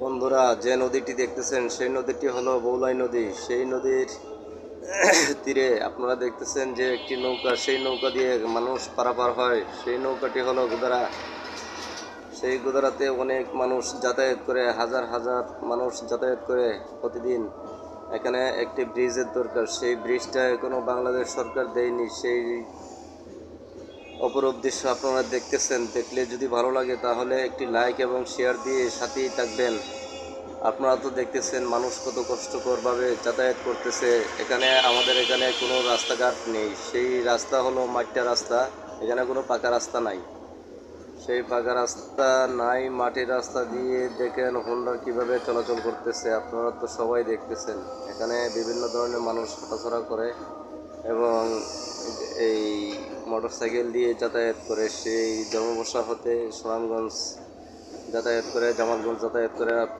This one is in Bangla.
বন্ধুরা, যে নদীটি দেখতেছেন, সেই নদীটি হলো বৌলাই নদী। সেই নদীর তীরে আপনারা দেখতেছেন যে একটি নৌকা, সেই নৌকা দিয়ে মানুষ পারাপার হয়। সেই নৌকাটি হলো গুদারা। সেই গুদারাতে অনেক মানুষ যাতায়াত করে, হাজার হাজার মানুষ যাতায়াত করে প্রতিদিন। এখানে একটি ব্রিজের দরকার। সেই ব্রিজটা এখনও বাংলাদেশ সরকার দেয়নি। সেই অপরূপ দৃশ্য আপনারা দেখতেছেন। দেখলে যদি ভালো লাগে তাহলে একটি লাইক এবং শেয়ার দিয়ে সাথেই থাকবেন। আপনারা তো দেখতেছেন মানুষ কত কষ্টকরভাবে যাতায়াত করতেছে। এখানে আমাদের এখানে কোনো রাস্তাঘাট নেই। সেই রাস্তা হলো মাটিয়া রাস্তা। এখানে কোনো পাকা রাস্তা নাই। সেই পাকা রাস্তা নাই, মাটির রাস্তা দিয়ে দেখেন হোন্ডা কীভাবে চলাচল করতেছে। আপনারা তো সবাই দেখতেছেন। এখানে বিভিন্ন ধরনের মানুষ হাঁটাচলা করে এবং এই মোটরসাইকেল দিয়ে যাতায়াত করে সেই ধর্মবসা হতে সুনামগঞ্জ যাতায়াত করে জামালগঞ্জ যাতায়াত করে